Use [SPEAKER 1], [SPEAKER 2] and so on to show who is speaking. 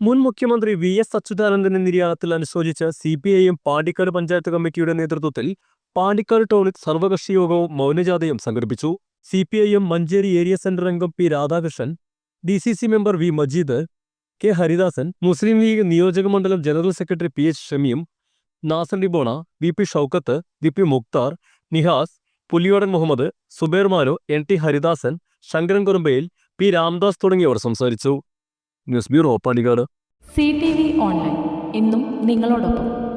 [SPEAKER 1] മുൻ മുഖ്യമന്ത്രി V S അച്യുതാനന്ദന്റെ നിര്യാണത്തിൽ അനുശോചിച്ച് C P I M Pandikkad panchayat കമ്മിറ്റിയുടെ നേതൃത്വത്തിൽ പാണ്ടിക്കാട് ടൗണിൽ സർവകക്ഷി യോഗവും മൗനജാഥയും സംഘടിപ്പിച്ചു. C P I M Manjeri area centre അംഗം P Radhakrishnan D C C member V Majeed K Haridasan Muslim League നിയോജക മണ്ഡലം general secretary P H Shameem Nasar ഡിബോണ V P Shoukath V P Mukhtar Nihas Puliyodan Muhammad Subair മാനോ N T Haridasan Sankaran Kurumbayil P Ramdas തുടങ്ങിയവർ സംസാരിച്ചു. News bureau Pandikkad.
[SPEAKER 2] C T V online. ഇന്നും നിങ്ങളോടൊപ്പം.